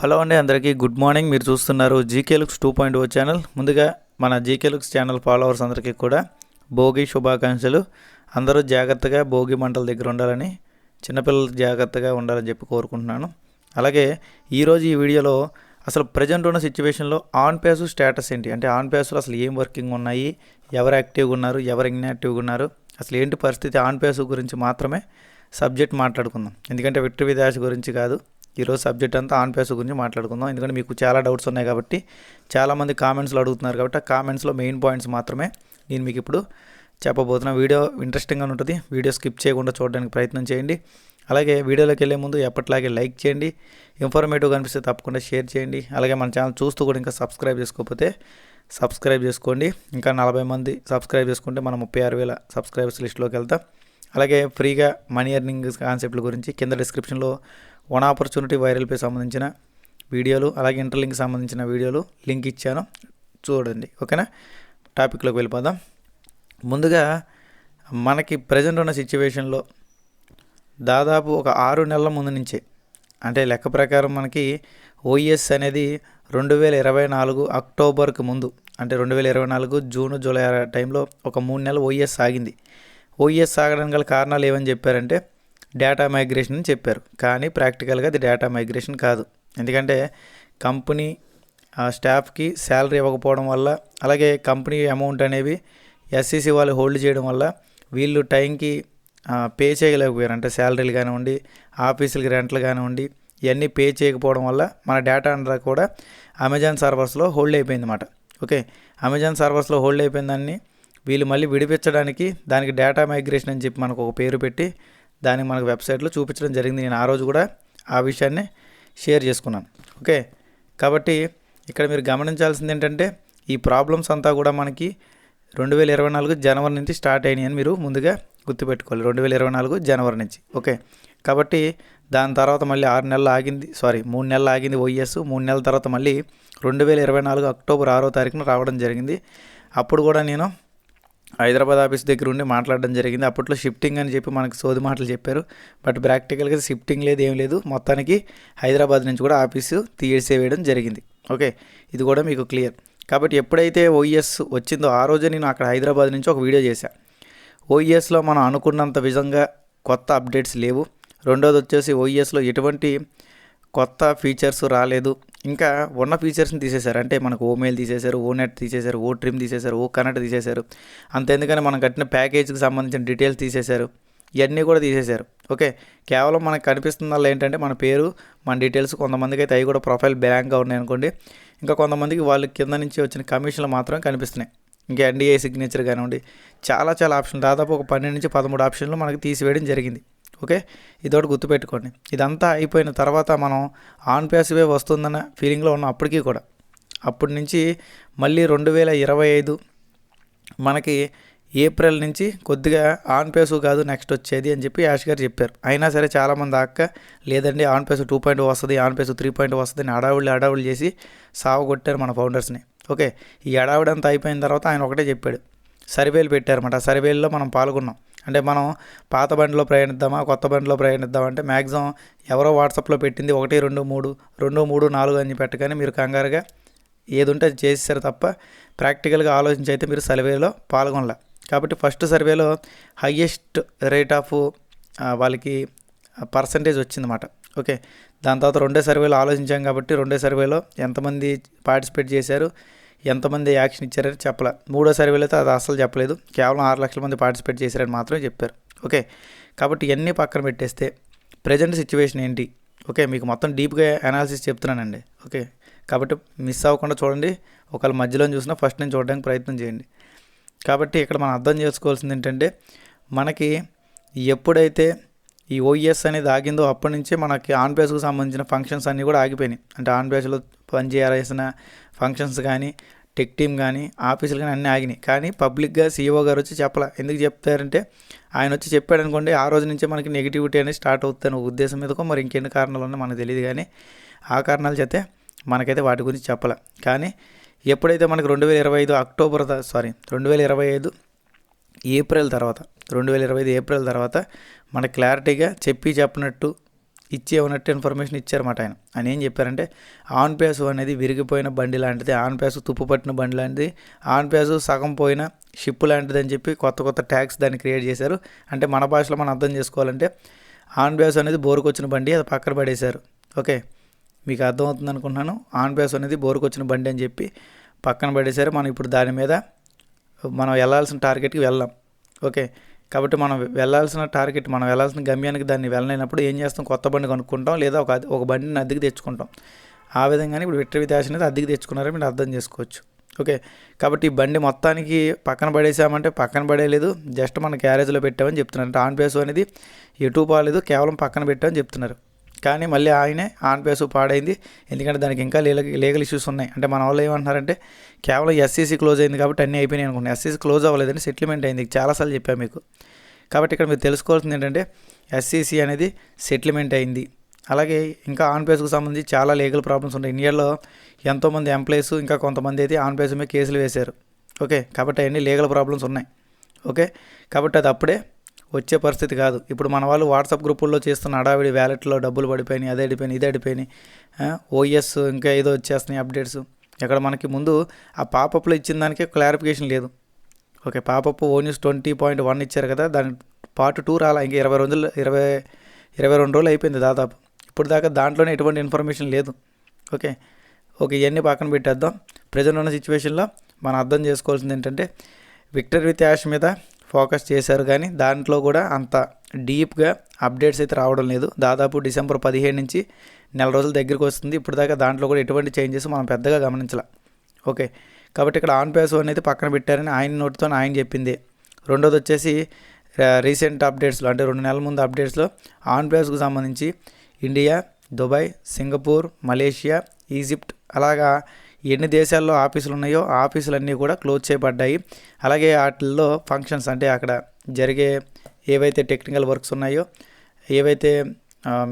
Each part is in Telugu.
హలో అండి అందరికీ గుడ్ మార్నింగ్. మీరు చూస్తున్నారు GK looks two point O channel. ముందుగా మన జీకే లుక్స్ ఛానల్ ఫాలోవర్స్ అందరికీ కూడా భోగి శుభాకాంక్షలు. అందరూ జాగ్రత్తగా భోగి మంటల దగ్గర ఉండాలని చిన్నపిల్లలు జాగ్రత్తగా ఉండాలని చెప్పి కోరుకుంటున్నాను. అలాగే ఈరోజు ఈ వీడియోలో అసలు ప్రజెంట్ ఉన్న సిచ్యువేషన్లో ఆన్ పేస్ స్టేటస్ ఏంటి? అంటే ఆన్ పేస్లో అసలు ఏం వర్కింగ్ ఉన్నాయి? ఎవరు యాక్టివ్గా ఉన్నారు? ఎవరు ఇన్యాక్టివ్గా ఉన్నారు? అసలు ఏంటి పరిస్థితి? ఆన్ పేస్ గురించి మాత్రమే సబ్జెక్ట్ మాట్లాడుకుందాం. ఎందుకంటే విక్టరీ విదాస్ గురించి కాదు. ఈరోజు సబ్జెక్ట్ అంతా ఆన్ పేస్ గురించి మాట్లాడుకుందాం. ఎందుకంటే మీకు చాలా డౌట్స్ ఉన్నాయి కాబట్టి చాలామంది కామెంట్స్లో అడుగుతున్నారు కాబట్టి ఆ కామెంట్స్లో మెయిన్ పాయింట్స్ మాత్రమే నేను మీకు ఇప్పుడు చెప్పబోతున్నా. వీడియో ఇంట్రెస్టింగ్గా ఉంటుంది. వీడియో స్కిప్ చేయకుండా చూడడానికి ప్రయత్నం చేయండి. అలాగే వీడియోలోకి వెళ్ళే ముందు ఎప్పటిలాగే లైక్ చేయండి. ఇన్ఫర్మేటివ్ కనిపిస్తే తప్పకుండా షేర్ చేయండి. అలాగే మన ఛానల్ చూస్తూ కూడా ఇంకా సబ్స్క్రైబ్ చేసుకోకపోతే సబ్స్క్రైబ్ చేసుకోండి. ఇంకా నలభై మంది సబ్స్క్రైబ్ చేసుకుంటే మనం ముప్పై ఆరు వేల సబ్స్క్రైబర్స్ లిస్ట్లోకి వెళ్తాం. అలాగే ఫ్రీగా మనీ ఎర్నింగ్ కాన్సెప్ట్ల గురించి కింద డిస్క్రిప్షన్లో వన్ ఆపర్చునిటీ వైరల్పై సంబంధించిన వీడియోలు అలాగే ఇంటర్లింక్ సంబంధించిన వీడియోలు లింక్ ఇచ్చాను. చూడండి ఓకేనా? టాపిక్లోకి వెళ్ళిపోదాం. ముందుగా మనకి ప్రజెంట్ ఉన్న సిచ్యువేషన్లో దాదాపు ఒక ఆరు నెలల ముందు నుంచే అంటే లెక్క ప్రకారం మనకి ఓఎస్ అనేది రెండు వేల ఇరవై నాలుగు అక్టోబర్కి ముందు అంటే రెండు వేల ఇరవై నాలుగు జూన్ జూలై టైంలో ఒక మూడు నెలలు ఓఎస్ సాగింది ఓఎస్ సాగడానికి గల కారణాలు ఏమని చెప్పారంటే డేటా మైగ్రేషన్ అని చెప్పారు. కానీ ప్రాక్టికల్గా అది డేటా మైగ్రేషన్ కాదు. ఎందుకంటే కంపెనీ ఆ స్టాఫ్కి శాలరీ ఇవ్వకపోవడం వల్ల అలాగే కంపెనీ అమౌంట్ అనేవి ఎస్సీసీ వాళ్ళు హోల్డ్ చేయడం వల్ల వీళ్ళు టైంకి పే చేయలేకపోయారు. అంటే శాలరీలు కానివ్వండి ఆఫీసులకి రెంట్లు కానివ్వండి ఇవన్నీ పే చేయకపోవడం వల్ల మన డేటా అంతా కూడా అమెజాన్ సర్వర్స్లో హోల్డ్ అయిపోయింది అన్నమాట. ఓకే? అమెజాన్ సర్వర్స్లో హోల్డ్ అయిపోయిందాన్ని వీళ్ళు మళ్ళీ విడిపించడానికి దానికి డేటా మైగ్రేషన్ అని చెప్పి మనకు ఒక పేరు పెట్టి దాన్ని మనకు వెబ్సైట్లో చూపించడం జరిగింది. నేను ఆ రోజు కూడా ఆ విషయాన్ని షేర్ చేసుకున్నాను. ఓకే? కాబట్టి ఇక్కడ మీరు గమనించాల్సింది ఏంటంటే ఈ ప్రాబ్లమ్స్ అంతా కూడా మనకి రెండు వేల ఇరవై నాలుగు జనవరి నుంచి స్టార్ట్ అయినాయి అని మీరు ముందుగా గుర్తుపెట్టుకోవాలి. రెండు వేల ఇరవై నాలుగు జనవరి నుంచి. ఓకే? కాబట్టి దాని తర్వాత మళ్ళీ ఆరు నెలలు ఆగింది. సారీ మూడు నెలలు ఆగింది ఓఎస్ మూడు నెలల తర్వాత మళ్ళీ రెండు వేల ఇరవై నాలుగు అక్టోబర్ ఆరో తారీఖున రావడం జరిగింది. అప్పుడు కూడా నేను హైదరాబాద్ ఆఫీస్ దగ్గర ఉండి మాట్లాడడం జరిగింది. అప్పట్లో షిఫ్టింగ్ అని చెప్పి మనకు సోది మాటలు చెప్పారు. బట్ ప్రాక్టికల్గా షిఫ్టింగ్ లేదు ఏం లేదు. మొత్తానికి హైదరాబాద్ నుంచి కూడా ఆఫీసు తీసేవేయడం జరిగింది. ఓకే? ఇది కూడా మీకు క్లియర్. కాబట్టి ఎప్పుడైతే ఓఈఎస్ వచ్చిందో ఆ రోజే నేను అక్కడ హైదరాబాద్ నుంచి ఒక వీడియో చేశాను ఓఈఎస్లో మనం అనుకున్నంత విధంగా కొత్త అప్డేట్స్ లేవు. రెండోది వచ్చేసి ఓఈఎస్లో ఎటువంటి కొత్త ఫీచర్స్ రాలేదు. ఇంకా ఉన్న ఫీచర్స్ని తీసేశారు. అంటే మనకు ఓ మెయిల్ తీసేశారు ఓ నెట్ తీసేశారు ఓ ట్రిమ్ తీసేశారు ఓ కనెక్ట్ తీసేశారు. అంతేందుకని మనం కట్టిన ప్యాకేజ్కి సంబంధించిన డీటెయిల్స్ తీసేశారు. ఇవన్నీ కూడా తీసేశారు. ఓకే? కేవలం మనకు కనిపిస్తున్న ఏంటంటే మన పేరు మన డీటెయిల్స్ కొంతమందికి అయితే అవి కూడా ప్రొఫైల్ బ్లాంక్గా ఉన్నాయి అనుకోండి. ఇంకా కొంతమందికి వాళ్ళు కింద నుంచి వచ్చిన కమిషన్లు మాత్రం కనిపిస్తున్నాయి. ఇంకా ఎన్డీఏ సిగ్నేచర్ కానివ్వండి చాలా చాలా ఆప్షన్ దాదాపు ఒక పన్నెండు నుంచి పదమూడు ఆప్షన్లు మనకి తీసివేయడం జరిగింది. ఓకే? ఇదొకటి గుర్తుపెట్టుకోండి. ఇదంతా అయిపోయిన తర్వాత మనం ఆన్ ప్యాసివే వస్తుందన్న ఫీలింగ్లో ఉన్నాం అప్పటికీ కూడా. అప్పటి నుంచి మళ్ళీ రెండు వేల ఇరవై ఐదు మనకి ఏప్రిల్ నుంచి కొద్దిగా ఆన్ పేసు కాదు నెక్స్ట్ వచ్చేది అని చెప్పి యాష్ గారు చెప్పారు. అయినా సరే చాలామంది అక్క లేదండి ఆన్ పేసు టూ పాయింట్ వస్తుంది ఆన్ పేసు త్రీ పాయింట్ వస్తుంది అని అడావుళ్ళు అడావుళ్ళు చేసి సావగొట్టారు మన ఫౌండర్స్ని. ఓకే? ఈ అడావిడి అయిపోయిన తర్వాత ఆయన ఒకటే చెప్పాడు. సర్వేలు పెట్టారన్నమాట. ఆ సర్వేల్లో మనం పాల్గొన్నాం. అంటే మనం పాత బండిలో ప్రయాణిద్దామా కొత్త బండిలో ప్రయాణిద్దామా అంటే మ్యాక్సిమం ఎవరో వాట్సాప్లో పెట్టింది ఒకటి రెండు మూడు రెండు మూడు నాలుగు అని పెట్టగానే మీరు కంగారుగా ఏది ఉంటే అది చేసేసారు తప్ప ప్రాక్టికల్గా ఆలోచించి అయితే మీరు సర్వేలో పాల్గొనలే. కాబట్టి ఫస్ట్ సర్వేలో హయ్యెస్ట్ రేట్ ఆఫ్ వాళ్ళకి పర్సంటేజ్ వచ్చిందన్నమాట. ఓకే. దాని తర్వాత రెండే సర్వేలో ఆలోచించాం కాబట్టి రెండే సర్వేలో ఎంతమంది పార్టిసిపేట్ చేశారు ఎంతమంది యాక్షన్ ఇచ్చారని చెప్పలే. మూడో సర్వేలో అది అసలు చెప్పలేదు. కేవలం ఆరు లక్షల మంది పార్టిసిపేట్ చేశారని మాత్రమే చెప్పారు. ఓకే. కాబట్టి ఇవన్నీ పక్కన పెట్టేస్తే ప్రజెంట్ సిచ్యువేషన్ ఏంటి? ఓకే మీకు మొత్తం డీప్గా అనాలిసిస్ చెప్తున్నానండి. ఓకే. కాబట్టి మిస్ అవ్వకుండా చూడండి. ఒకవేళ మధ్యలో చూసినా ఫస్ట్ నేను చూడడానికి ప్రయత్నం చేయండి. కాబట్టి ఇక్కడ మనం అర్థం చేసుకోవాల్సింది ఏంటంటే మనకి ఎప్పుడైతే ఈ ఓఈఎస్ అనేది ఆగిందో అప్పటి నుంచే మనకి ఆన్ బేస్కు సంబంధించిన ఫంక్షన్స్ అన్నీ కూడా ఆగిపోయినాయి. అంటే ఆన్ బేస్లో పనిచేయాల్సిన ఫంక్షన్స్ కానీ టెక్ టీమ్ కానీ ఆఫీసులు కానీ అన్నీ ఆగినాయి. కానీ పబ్లిక్గా సీఈఓ గారు వచ్చి చెప్పాల. ఎందుకు చెప్తారంటే ఆయన వచ్చి చెప్పాడు అనుకోండి ఆ రోజు నుంచే మనకి నెగిటివిటీ అనేది స్టార్ట్ అవుతుంది ఉద్దేశం మీదకో మరి ఇంకెన్ని కారణాలు ఉన్నాయో మనకు తెలియదు కానీ ఆ కారణాలు చేస్తే మనకైతే వాటి గురించి చెప్పాల. కానీ ఎప్పుడైతే మనకి రెండు వేల ఇరవై ఐదు అక్టోబర్ సారీ రెండు వేల ఇరవై ఐదు ఏప్రిల్ తర్వాత రెండు వేల ఇరవై ఐదు ఏప్రిల్ తర్వాత మన క్లారిటీగా చెప్పి చెప్పినట్టు ఇచ్చే ఉన్నట్టు ఇన్ఫర్మేషన్ ఇచ్చారన్నమాట ఆయన. ఆయన ఏం చెప్పారంటే ఆన్ ప్యాసు అనేది విరిగిపోయిన బండి లాంటిది ఆన్ ప్యాసు తుప్పు పట్టిన బండి లాంటిది ఆన్ ప్యాసు సగం పోయిన షిప్ లాంటిది అని చెప్పి కొత్త కొత్త ట్యాక్స్ దాన్ని క్రియేట్ చేశారు. అంటే మన భాషలో మనం అర్థం చేసుకోవాలంటే ఆన్ ప్యాస్ అనేది బోరుకొచ్చిన బండి అది పక్కన పడేశారు. ఓకే మీకు అర్థమవుతుంది అనుకుంటున్నాను. ఆన్ ప్యాస్ అనేది బోరుకొచ్చిన బండి అని చెప్పి పక్కన పడేశారు. మనం ఇప్పుడు దాని మీద మనం వెళ్ళాల్సిన టార్గెట్కి వెళ్ళాం. ఓకే కాబట్టి మనం వెళ్ళాల్సిన టార్గెట్ మనం వెళ్ళాల్సిన గమ్యానికి దాన్ని వెళ్ళలేనప్పుడు ఏం చేస్తాం? కొత్త బండి కొనుక్కుంటాం లేదా ఒక ఒక బండిని అద్దెకి తెచ్చుకుంటాం. ఆ విధంగానే ఇప్పుడు విక్టరీ విత్యాస అనేది అద్దెకి తెచ్చుకున్నారని మీరు అర్థం చేసుకోవచ్చు. ఓకే? కాబట్టి ఈ బండి మొత్తానికి పక్కన పడేసామంటే పక్కన పడేయలేదు. జస్ట్ మన క్యారేజ్లో పెట్టామని చెప్తున్నారు. అంటే ఆన్ బేస్ అనేది ఎటు పోలేదు కేవలం పక్కన పెట్టామని చెప్తున్నారు. కానీ మళ్ళీ ఆయనే ఆన్ పేసు పాడైంది. ఎందుకంటే దానికి ఇంకా లీగల్ లీగల్ ఇష్యూస్ ఉన్నాయి. అంటే మన వాళ్ళు ఏమంటున్నారంటే కేవలం ఎస్సీసీ క్లోజ్ అయింది కాబట్టి అన్నీ అయిపోయినాయి అనుకున్నాను ఎస్సీసీ క్లోజ్ అవ్వలేదని సెటిల్మెంట్ అయింది. చాలాసార్లు చెప్పాను మీకు. కాబట్టి ఇక్కడ మీరు తెలుసుకోవాల్సింది ఏంటంటే ఎస్సీసీ అనేది సెటిల్మెంట్ అయింది. అలాగే ఇంకా ఆన్ పేస్కు సంబంధించి చాలా లీగల్ ప్రాబ్లమ్స్ ఉన్నాయి ఇండియాలో ఎంతోమంది ఎంప్లాయీస్ ఇంకా కొంతమంది అయితే ఆన్ పేస్ మీద కేసులు వేశారు. ఓకే? కాబట్టి అవన్నీ లీగల్ ప్రాబ్లమ్స్ ఉన్నాయి. ఓకే? కాబట్టి అది అప్పుడే వచ్చే పరిస్థితి కాదు. ఇప్పుడు మన వాళ్ళు వాట్సాప్ గ్రూపుల్లో చేస్తున్న హడావిడి వ్యాలెట్లో డబ్బులు పడిపోయినాయి అదే అడిపోయినాయి ఇదే అడిపోయినాయి ఓఎస్ ఇంకా ఏదో వచ్చేస్తున్నాయి అప్డేట్స్. ఇక్కడ మనకి ముందు ఆ పాపప్లో ఇచ్చిన దానికే క్లారిఫికేషన్ లేదు. Okay popup O news twenty point one ఇచ్చారు కదా దాని పార్ట్ టూ రాలా ఇంకా ఇరవై రోజులు ఇరవై ఇరవై రెండు రోజులు అయిపోయింది దాదాపు. ఇప్పుడు దాకా దాంట్లోనే ఎటువంటి ఇన్ఫర్మేషన్ లేదు. ఓకే ఓకే ఇవన్నీ పక్కన పెట్టేద్దాం. ప్రజెంట్ ఉన్న సిచ్యువేషన్లో మనం అర్థం చేసుకోవాల్సింది ఏంటంటే విక్టర్ విత్ యాష్ మీద ఫోకస్ చేశారు కానీ దాంట్లో కూడా అంత డీప్గా అప్డేట్స్ అయితే రావడం లేదు. దాదాపు డిసెంబర్ పదిహేడు నుంచి నెల రోజుల దగ్గరికి వస్తుంది. ఇప్పటిదాకా దాంట్లో కూడా ఎటువంటి చేంజెస్ మనం పెద్దగా గమనించాల. ఓకే. కాబట్టి ఇక్కడ ఆన్ పేస్ అనేది పక్కన పెట్టారని ఆయన నోటితో ఆయన చెప్పింది. రెండోది వచ్చేసి రీసెంట్ అప్డేట్స్లో అంటే రెండు నెలల ముందు అప్డేట్స్లో ఆన్ ప్లేస్కు సంబంధించి India Dubai Singapore Malaysia Egypt అలాగా ఎన్ని దేశాల్లో ఆఫీసులు ఉన్నాయో ఆఫీసులన్నీ కూడా క్లోజ్ చేయబడ్డాయి. అలాగే వాటిల్లో ఫంక్షన్స్ అంటే అక్కడ జరిగే ఏవైతే టెక్నికల్ వర్క్స్ ఉన్నాయో ఏవైతే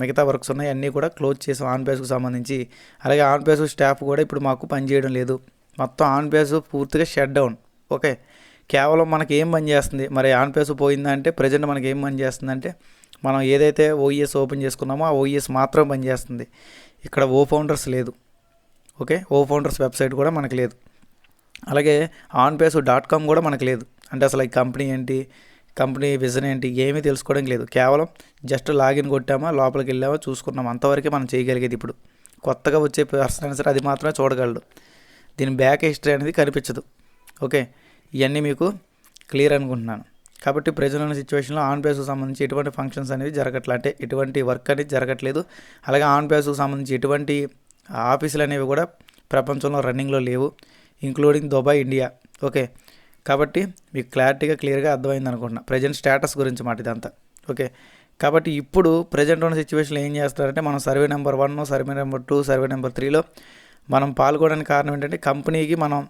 మిగతా వర్క్స్ ఉన్నాయో అన్నీ కూడా క్లోజ్ చేసాం ఆన్ బేస్కు సంబంధించి. అలాగే ఆన్ బేస్ స్టాఫ్ కూడా ఇప్పుడు మాకు పనిచేయడం లేదు. మొత్తం ఆన్ బేస్ పూర్తిగా షట్ డౌన్. ఓకే? కేవలం మనకి ఏం పని చేస్తుంది? మరి ఆన్ పేస్ పోయిందంటే ప్రజెంట్ మనకి ఏం పని చేస్తుందంటే మనం ఏదైతే ఓఈఎస్ ఓపెన్ చేసుకున్నామో ఆ ఓఈఎస్ మాత్రం పనిచేస్తుంది ఇక్కడ ఓ ఫౌండర్స్ లేదు. ఓకే? ఓ ఫౌండర్స్ వెబ్సైట్ కూడా మనకు లేదు. అలాగే ఆన్ పేస్ డాట్ కామ్ కూడా మనకు లేదు. అంటే అసలు ఈ కంపెనీ ఏంటి? కంపెనీ విజన్ ఏంటి? ఏమీ తెలుసుకోవడం లేదు. కేవలం జస్ట్ లాగిన్ కొట్టామా లోపలికి వెళ్ళామా చూసుకున్నాం అంతవరకే మనం చేయగలిగేది ఇప్పుడు. కొత్తగా వచ్చే పర్సన్ అయినా సరే అది మాత్రమే చూడగలడు. దీని బ్యాక్ హిస్టరీ అనేది కనిపించదు. ఓకే? ఇవన్నీ మీకు క్లియర్ అనుకుంటున్నాను. కాబట్టి ప్రజలున్న ఉన్న సిచ్యువేషన్లో ఆన్ పేస్కు సంబంధించి ఎటువంటి ఫంక్షన్స్ అనేవి జరగట్లే. అంటే ఎటువంటి వర్క్ అనేది జరగట్లేదు. అలాగే ఆన్ పేస్కు సంబంధించి ఎటువంటి ఆఫీసులు అనేవి కూడా ప్రపంచంలో రన్నింగ్లో లేవు ఇంక్లూడింగ్ దుబాయ్ ఇండియా. ఓకే. కాబట్టి మీకు క్లారిటీగా క్లియర్గా అర్థమైంది అనుకుంటున్నా. ప్రజెంట్ స్టేటస్ గురించి మాట ఇదంతా. ఓకే. కాబట్టి ఇప్పుడు ప్రజెంట్ ఉన్న సిచ్యువేషన్లో ఏం చేస్తారంటే మనం survey number one survey number two survey number త్రీలో మనం పాల్గొనడానికి కారణం ఏంటంటే కంపెనీకి మనం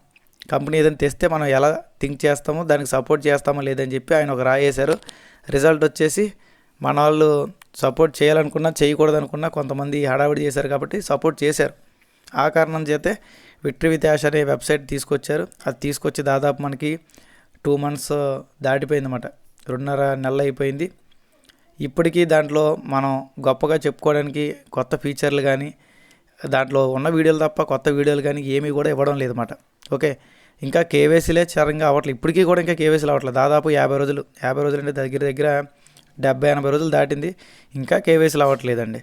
కంపెనీ ఏదైనా తెస్తే మనం ఎలా థింక్ చేస్తామో దానికి సపోర్ట్ చేస్తామో లేదని చెప్పి ఆయన ఒక రాయేశారు. రిజల్ట్ వచ్చేసి మన వాళ్ళు సపోర్ట్ చేయాలనుకున్నా చేయకూడదనుకున్నా కొంతమంది హడావిడి చేశారు కాబట్టి సపోర్ట్ చేశారు. ఆ కారణం చేతే విక్టరీ విత్ యాష్ అనే వెబ్సైట్ తీసుకొచ్చారు. అది తీసుకొచ్చి దాదాపు మనకి టూ మంత్స్ దాటిపోయింది అనమాట రెండున్నర నెలలు అయిపోయింది. ఇప్పటికీ దాంట్లో మనం గొప్పగా చెప్పుకోవడానికి కొత్త ఫీచర్లు కానీ దాంట్లో ఉన్న వీడియోలు తప్ప కొత్త వీడియోలు కానీ ఏమీ కూడా ఇవ్వడం లేదన్నమాట. ఓకే? ఇంకా కేవైసీలే చరంగా అవ్వట్లేదు ఇప్పటికీ కూడా ఇంకా కేవైసీలు అవ్వట్లేదు దాదాపు యాభై రోజులు యాభై రోజులు అంటే దగ్గర దగ్గర డెబ్బై ఎనభై రోజులు దాటింది. ఇంకా కేవైసీలు అవ్వట్లేదండి.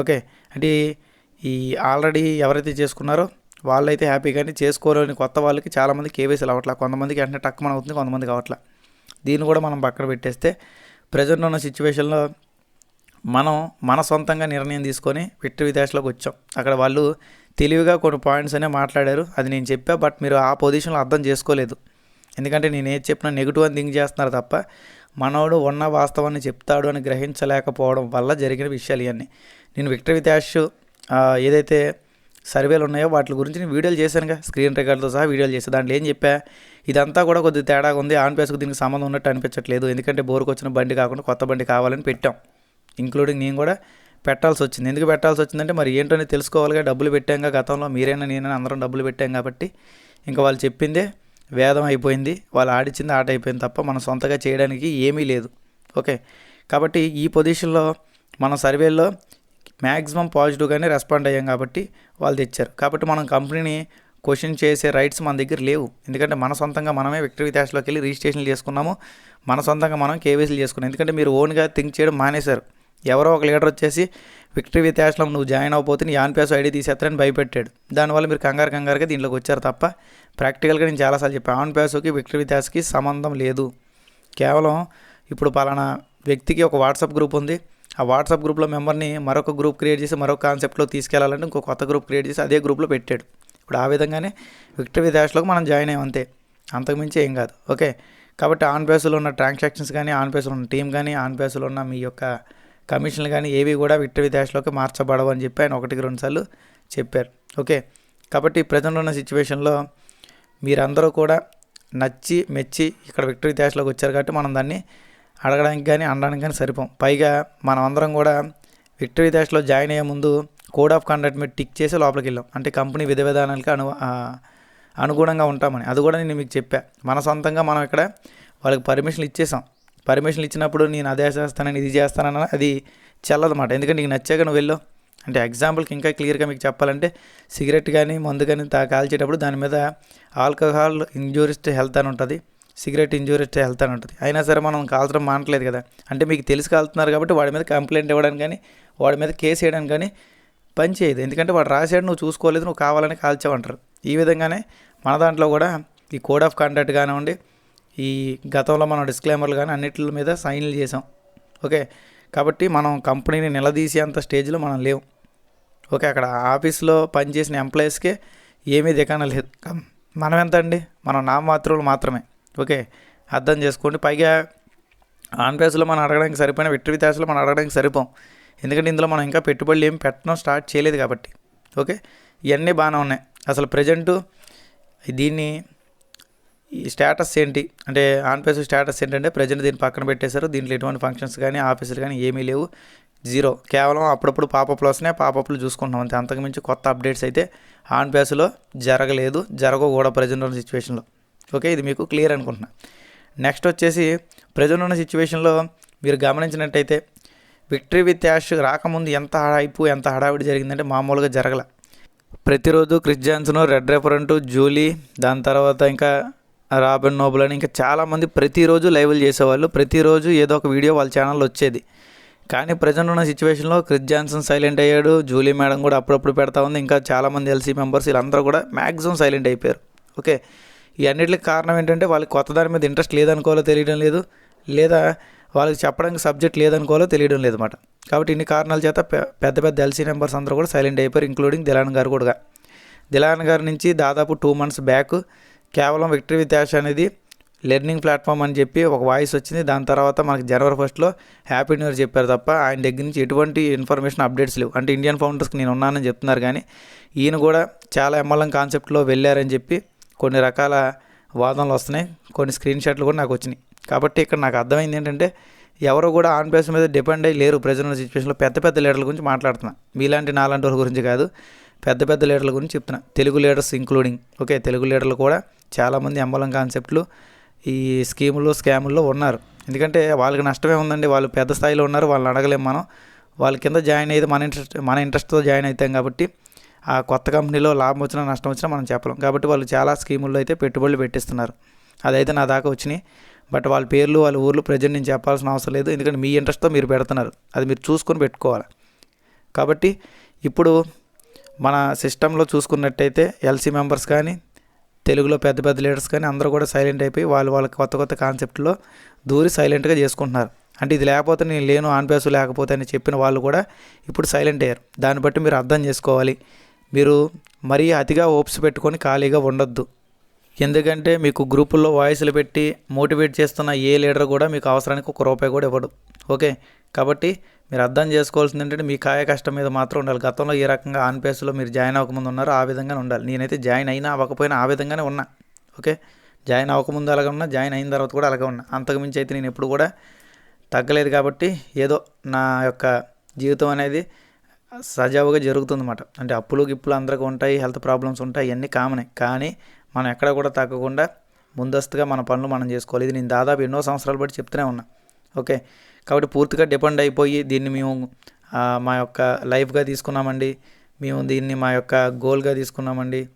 ఓకే. అంటే ఈ ఆల్రెడీ ఎవరైతే చేసుకున్నారో వాళ్ళైతే హ్యాపీ కానీ చేసుకోలేని కొత్త వాళ్ళకి చాలామంది కేవైసీలు అవ్వట్లా. కొంతమందికి వెంటనే టక్కుమని అవుతుంది కొంతమందికి అవ్వట్లా. దీన్ని కూడా మనం పక్కన పెట్టేస్తే ప్రజెంట్ ఉన్న సిచ్యువేషన్లో మనం మన సొంతంగా నిర్ణయం తీసుకొని విట్టు విదేశ్లోకి వచ్చాం. అక్కడ వాళ్ళు తెలివిగా కొన్ని పాయింట్స్ అనే మాట్లాడారు. అది నేను చెప్పా బట్ మీరు ఆ పొజిషన్లో అర్థం చేసుకోలేదు. ఎందుకంటే నేను ఏది చెప్పినా నెగిటివ్ అని థింక్ చేస్తున్నారు తప్ప మనోడు ఉన్న వాస్తవాన్ని చెప్తాడు అని గ్రహించలేకపోవడం వల్ల జరిగిన విషయాలు ఇవన్నీ. నేను విక్టరీ విత్యాష్ ఏదైతే సర్వేలు ఉన్నాయో వాటి గురించి నేను వీడియోలు చేశానుగా. స్క్రీన్ రికార్డుతో సహా వీడియోలు చేశాను దాంట్లో ఏం చెప్పా? ఇదంతా కూడా కొద్దిగా తేడాగా ఉంది. ఆన్ పేస్కు దీనికి సంబంధం ఉన్నట్టు అనిపించట్లేదు. ఎందుకంటే బోరుకు వచ్చిన బండి కాకుండా కొత్త బండి కావాలని పెట్టాం. ఇంక్లూడింగ్ నేను కూడా పెట్టాల్సి వచ్చింది. ఎందుకు పెట్టాల్సి వచ్చిందంటే మరి ఏంటో తెలుసుకోవాలిగా. డబ్బులు పెట్టాంగా గతంలో మీరైనా నేనైనా అందరం డబ్బులు పెట్టాం కాబట్టి. ఇంకా వాళ్ళు చెప్పిందే వేదం అయిపోయింది వాళ్ళు ఆడిచ్చింది ఆట అయిపోయింది తప్ప మనం సొంతగా చేయడానికి ఏమీ లేదు. ఓకే? కాబట్టి ఈ పొజిషన్లో మన సర్వేలో మ్యాక్సిమం పాజిటివ్గానే రెస్పాండ్ అయ్యాం కాబట్టి వాళ్ళు తెచ్చారు. కాబట్టి మనం కంపెనీని క్వశ్చన్ చేసే రైట్స్ మన దగ్గర లేవు. ఎందుకంటే మన సొంతంగా మనమే విక్టరీ క్యాష్లోకి వెళ్ళి రిజిస్ట్రేషన్లు చేసుకున్నాము. మన సొంతంగా మనం కేవైసీలు చేసుకున్నాం. ఎందుకంటే మీరు ఓన్గా థింక్ చేయడం మానేశారు. ఎవరో ఒక లీడర్ వచ్చేసి విక్టరీ విత్యాస్లో నువ్వు జాయిన్ అవ్వబోతే నీ ఆన్ పేస్ ఐడి తీసేస్తారని భయపెట్టాడు. దానివల్ల మీరు కంగారు కంగారుగా దీంట్లోకి వచ్చారు తప్ప ప్రాక్టికల్గా నేను చాలాసార్లు చెప్పాను ఆన్ పేస్కి విక్టరీ విత్యాస్కి సంబంధం లేదు. కేవలం ఇప్పుడు పలానా వ్యక్తికి ఒక వాట్సాప్ గ్రూప్ ఉంది. ఆ వాట్సాప్ గ్రూప్లో మెంబర్ని మరొక గ్రూప్ క్రియేట్ చేసి మరొక కాన్సెప్ట్లో తీసుకెళ్ళాలంటే ఇంకో కొత్త గ్రూప్ క్రియేట్ చేసి అదే గ్రూప్లో పెట్టాడు. ఇప్పుడు ఆ విధంగానే విక్టరీ విత్యాస్లోకి మనం జాయిన్ అయ్యాం అంతే. అంతకుమించి ఏం కాదు. ఓకే? కాబట్టి ఆన్ పేస్లో ఉన్న ట్రాన్సాక్షన్స్ కానీ ఆన్ పేస్లో ఉన్న టీం కానీ ఆన్ పేస్లో ఉన్న మీ యొక్క కమిషన్లు కానీ ఏవి కూడా విక్టరీ డాష్లోకి మార్చబడవు అని చెప్పి ఆయన ఒకటికి రెండుసార్లు చెప్పారు. ఓకే. కాబట్టి ప్రజెంట్ ఉన్న సిచ్యువేషన్లో మీరందరూ కూడా నచ్చి మెచ్చి ఇక్కడ విక్టరీ డాష్లోకి వచ్చారు కాబట్టి మనం దాన్ని అడగడానికి కానీ అనడానికి కానీ సరిపోం. పైగా మనం అందరం కూడా విక్టరీ డాష్లో జాయిన్ అయ్యే ముందు కోడ్ ఆఫ్ కండక్ట్ మీద టిక్ చేసి లోపలికి వెళ్ళాం. అంటే కంపెనీ విధ విధానాలకి అను అనుగుణంగా ఉంటామని. అది కూడా నేను మీకు చెప్పా. మన సొంతంగా మనం ఇక్కడ వాళ్ళకి పర్మిషన్లు ఇచ్చేసాం. పర్మిషన్లు ఇచ్చినప్పుడు నేను అదే చేస్తానని ఇది చేస్తానని అది చెల్లదన్నమాట. ఎందుకంటే నీకు నచ్చాక నువ్వు వెళ్ళు. అంటే ఎగ్జాంపుల్కి ఇంకా క్లియర్గా మీకు చెప్పాలంటే సిగరెట్ కానీ మందు కానీ తా కాల్చేటప్పుడు దాని మీద ఆల్కహాల్ ఇంజూరిస్ట్ హెల్త్ అని ఉంటుంది. సిగరెట్ ఇంజూరిస్ట్ హెల్త్ అని ఉంటుంది. అయినా సరే మనం కాల్చడం మానట్లేదు కదా. అంటే మీకు తెలిసి కాలుతున్నారు కాబట్టి వాడి మీద కంప్లైంట్ ఇవ్వడానికి కానీ వాడి మీద కేసు వేయడానికి కానీ పని చేయదు. ఎందుకంటే వాడు రాసాడు నువ్వు చూసుకోలేదు నువ్వు కావాలని కాల్చావంటారు ఈ విధంగానే మన దాంట్లో కూడా ఈ కోడ్ ఆఫ్ కండక్ట్ కానివ్వండి ఈ గతంలో మనం డిస్క్లైమర్లు కానీ అన్నిటి మీద సైన్లు చేసాం ఓకే? కాబట్టి మనం కంపెనీని నిలదీసే అంత స్టేజ్లో మనం లేవు. ఓకే? అక్కడ ఆఫీస్లో పనిచేసిన ఎంప్లాయీస్కే ఏమీ దికాన లేదు. మనం ఎంత అండి మనం నామమాత్రులు మాత్రమే. ఓకే? అర్థం చేసుకోండి. పైగా ఆన్ పేస్లో మనం అడగడానికి సరిపోయిన విక్టరీ మనం అడగడానికి సరిపోం. ఎందుకంటే ఇందులో మనం ఇంకా పెట్టుబడులు ఏం పెట్టడం స్టార్ట్ చేయలేదు కాబట్టి. ఓకే? ఇవన్నీ బాగానే ఉన్నాయి. అసలు ప్రజెంటు దీన్ని ఈ స్టేటస్ ఏంటి? అంటే ఆన్పేస్ స్టేటస్ ఏంటంటే ప్రజెంట్ దీన్ని పక్కన పెట్టేశారు. దీంట్లో ఎటువంటి ఫంక్షన్స్ కానీ ఆఫీసులు కానీ ఏమీ లేవు. జీరో కేవలం అప్పుడప్పుడు పాపప్లు వస్తున్నాయి. పాపప్లు చూసుకుంటున్నాం అంతే. అంతకుమించి కొత్త అప్డేట్స్ అయితే ఆన్పేస్లో జరగలేదు. జరగవు కూడా ప్రజెంట్ ఉన్న సిచ్యువేషన్లో ఓకే ఇది మీకు క్లియర్ అనుకుంటున్నా. నెక్స్ట్ వచ్చేసి ప్రజెంట్ ఉన్న సిచ్యువేషన్లో మీరు గమనించినట్టయితే విక్టరీ విత్ యాష్ రాకముందు ఎంత హైపు ఎంత హడావిడి జరిగిందంటే మామూలుగా జరగల. ప్రతిరోజు Chris Johnson red referent Julie దాని తర్వాత ఇంకా రాబిన్ నోబుల్ అని ఇంకా చాలామంది ప్రతిరోజు లైవ్లు చేసేవాళ్ళు. ప్రతిరోజు ఏదో ఒక వీడియో వాళ్ళ ఛానల్లో వచ్చేది. కానీ ప్రజెంట్ ఉన్న సిచ్యువేషన్లో క్రిస్ జాన్సన్ సైలెంట్ అయ్యాడు. జూలీ మేడం కూడా అప్పుడప్పుడు పెడతా ఉంది. ఇంకా చాలామంది ఎల్సీ మెంబర్స్ వీళ్ళందరూ కూడా మ్యాక్సిమం సైలెంట్ అయిపోయారు. ఓకే. ఈ అన్నిటికి కారణం ఏంటంటే వాళ్ళకి కొత్త దాని మీద ఇంట్రెస్ట్ లేదనుకోవాలో తెలియడం లేదు. లేదా వాళ్ళకి చెప్పడానికి సబ్జెక్ట్ లేదనుకోవాలో తెలియడం లేదు అనమాట కాబట్టి ఇన్ని కారణాల చేత పెద్ద పెద్ద ఎల్సీ మెంబర్స్ అందరూ కూడా సైలెంట్ అయిపోయారు ఇంక్లూడింగ్ దిలాన్ గారు కూడా. దిలాన్ గారి నుంచి దాదాపు టూ మంత్స్ బ్యాక్ కేవలం విక్టరీ విత్ యాష్ అనేది లెర్నింగ్ ప్లాట్ఫామ్ అని చెప్పి ఒక వాయిస్ వచ్చింది. దాని తర్వాత మనకి జనవరి ఫస్ట్లో హ్యాపీ న్యూ ఇయర్ చెప్పారు తప్ప ఆయన దగ్గర నుంచి ఎటువంటి ఇన్ఫర్మేషన్ అప్డేట్స్ లేవు. అంటే ఇండియన్ ఫౌండర్స్కి నేను ఉన్నానని చెప్తున్నారు కానీ ఈయన కూడా చాలా ఎంఎల్ఎం కాన్సెప్ట్లో వెళ్ళారని చెప్పి కొన్ని రకాల వాదనలు వస్తున్నాయి. కొన్ని స్క్రీన్ షాట్లు కూడా నాకు వచ్చినాయి. కాబట్టి ఇక్కడ నాకు అర్థమైంది ఏంటంటే ఎవరు కూడా ఆన్ ప్లేస్ మీద డిపెండ్ అయ్యి లేరు. ప్రజెంట్ సిచ్యువేషన్లో పెద్ద పెద్ద లీడర్ల గురించి మాట్లాడుతున్నా. మీలాంటి నాలాంటి వాళ్ళ గురించి కాదు. పెద్ద పెద్ద లీడర్ల గురించి చెప్తున్నా. Telugu leaders including okay Telugu లీడర్లు కూడా చాలామంది ఎంబలం కాన్సెప్ట్లు ఈ స్కీముల్లో స్కాముల్లో ఉన్నారు. ఎందుకంటే వాళ్ళకి నష్టమే ఉందండి. వాళ్ళు పెద్ద స్థాయిలో ఉన్నారు. వాళ్ళని అడగలేము మనం. వాళ్ళ కింద జాయిన్ అయితే మన ఇంట్రెస్ట్ మన ఇంట్రెస్ట్తో జాయిన్ అవుతాం కాబట్టి ఆ కొత్త కంపెనీలో లాభం వచ్చినా నష్టం వచ్చినా మనం చెప్పలేం. కాబట్టి వాళ్ళు చాలా స్కీముల్లో అయితే పెట్టుబడులు పెట్టిస్తున్నారు. అదైతే నా దాకా వచ్చినాయి. బట్ వాళ్ళ పేర్లు వాళ్ళ ఊర్లు ప్రజెంట్ నేను చెప్పాల్సిన అవసరం లేదు. ఎందుకంటే మీ ఇంట్రెస్ట్తో మీరు పెడుతున్నారు. అది మీరు చూసుకొని పెట్టుకోవాలి. కాబట్టి ఇప్పుడు మన సిస్టంలో చూసుకున్నట్టయితే ఎల్సీ మెంబర్స్ కానీ తెలుగులో పెద్ద పెద్ద లీడర్స్ కానీ అందరూ కూడా సైలెంట్ అయిపోయి వాళ్ళు వాళ్ళ కొత్త కొత్త కాన్సెప్ట్లో దూరి సైలెంట్గా చేసుకుంటున్నారు. అంటే ఇది లేకపోతే నేను లేను ఆన్ బేసు లేకపోతే అని చెప్పిన వాళ్ళు కూడా ఇప్పుడు సైలెంట్ అయ్యారు. దాన్ని బట్టి మీరు అర్థం చేసుకోవాలి. మీరు మరీ అతిగా ఓప్స్ పెట్టుకొని ఖాళీగా ఉండొద్దు. ఎందుకంటే మీకు గ్రూపుల్లో వాయిస్లు పెట్టి మోటివేట్ చేస్తున్న ఏ లీడర్ కూడా మీకు అవసరానికి ఒక రూపాయి కూడా ఇవ్వడు. ఓకే? కాబట్టి మీరు అర్థం చేసుకోవాల్సింది ఏంటంటే మీ కాయ కష్టం మీద మాత్రం ఉండాలి. గతంలో ఈ రకంగా ఆన్ పేస్లో మీరు జాయిన్ అవ్వకముందు ఉన్నారో ఆ విధంగానే ఉండాలి. నేనైతే జాయిన్ అయినా అవ్వకపోయినా ఆ విధంగానే ఉన్నా. ఓకే? జాయిన్ అవ్వకముందు అలాగే ఉన్నా జాయిన్ అయిన తర్వాత కూడా అలాగే ఉన్నా. అంతకుమించి అయితే నేను ఎప్పుడు కూడా తగ్గలేదు కాబట్టి ఏదో నా యొక్క జీవితం అనేది సజావుగా జరుగుతుందన్నమాట. అంటే అప్పులు గిప్పులు అందరికీ ఉంటాయి హెల్త్ ప్రాబ్లమ్స్ ఉంటాయి ఇవన్నీ కామనే. కానీ మనం ఎక్కడ కూడా తగ్గకుండా ముందస్తుగా మన పనులు మనం చేసుకోవాలి. ఇది నేను దాదాపు ఎన్నో సంవత్సరాలు బట్టి చెప్తూనే ఉన్నా. ఓకే. కాబట్టి పూర్తిగా డిపెండ్ అయిపోయి దీన్ని మేము మా యొక్క లైఫ్గా తీసుకున్నామండి. మేము దీన్ని మా యొక్క గోల్గా తీసుకున్నామండి.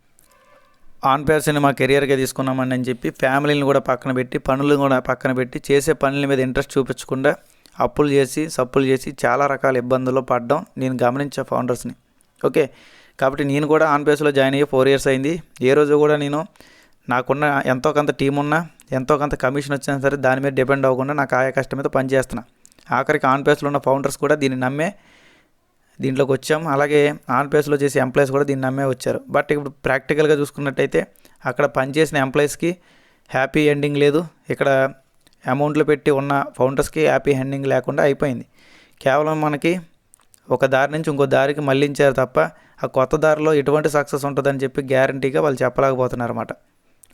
ఆన్ పేర్స్ని మా కెరియర్గా తీసుకున్నామండి అని చెప్పి ఫ్యామిలీని కూడా పక్కన పెట్టి పనులను కూడా పక్కన పెట్టి చేసే పనుల మీద ఇంట్రెస్ట్ చూపించకుండా అప్పులు చేసి సప్పులు చేసి చాలా రకాల ఇబ్బందుల్లో పడ్డం నేను గమనించే ఫౌండర్స్ని. ఓకే. కాబట్టి నేను కూడా ఆన్ పేర్స్లో జాయిన్ అయ్యి ఫోర్ ఇయర్స్ అయింది. ఏ రోజు కూడా నేను నాకున్న ఎంతో కొంత టీం ఉన్నా ఎంతో కొంత కమిషన్ వచ్చినా సరే దాని మీద డిపెండ్ అవ్వకుండా నాకు ఆయా కష్టం మీద పనిచేస్తున్నా. ఆఖరికి ఆన్ పేస్లో ఉన్న ఫౌండర్స్ కూడా దీన్ని నమ్మే దీంట్లోకి వచ్చాం. అలాగే ఆన్ పేస్లో చేసే ఎంప్లాయీస్ కూడా దీన్ని నమ్మే వచ్చారు. బట్ ఇప్పుడు ప్రాక్టికల్గా చూసుకున్నట్టయితే అక్కడ పనిచేసిన ఎంప్లాయీస్కి హ్యాపీ ఎండింగ్ లేదు. ఇక్కడ అమౌంట్లు పెట్టి ఉన్న ఫౌండర్స్కి హ్యాపీ ఎండింగ్ లేకుండా అయిపోయింది. కేవలం మనకి ఒక దారి నుంచి ఇంకో దారికి మళ్ళించారు తప్ప ఆ కొత్త దారిలో ఎటువంటి సక్సెస్ ఉంటుందని చెప్పి గ్యారంటీగా వాళ్ళు చెప్పలేకపోతున్నారు అన్నమాట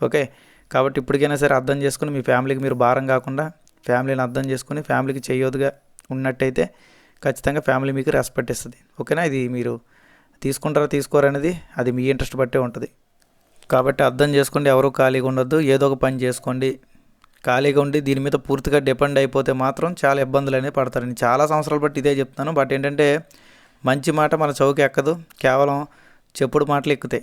ఓకే? కాబట్టి ఇప్పటికైనా సరే అర్థం చేసుకుని మీ ఫ్యామిలీకి మీరు భారం కాకుండా ఫ్యామిలీని అర్థం చేసుకుని ఫ్యామిలీకి చేయొద్దుగా ఉన్నట్టయితే ఖచ్చితంగా ఫ్యామిలీ మీకు రెస్పెక్ట్ ఇస్తుంది. ఓకేనా? ఇది మీరు తీసుకుంటారా తీసుకోరనేది అది మీ ఇంట్రెస్ట్ బట్టే ఉంటుంది. కాబట్టి అర్థం చేసుకోండి ఎవరు ఖాళీగా ఉండొద్దు. ఏదో ఒక పని చేసుకోండి. ఖాళీగా ఉండి దీని మీద పూర్తిగా డిపెండ్ అయిపోతే మాత్రం చాలా ఇబ్బందులు అనేవి పడతారు. నేను చాలా సంవత్సరాలు బట్టి ఇదే చెప్తాను బట్ ఏంటంటే మంచి మాట మన చౌకి ఎక్కదు. కేవలం చెప్పుడు మాటలు ఎక్కుతాయి.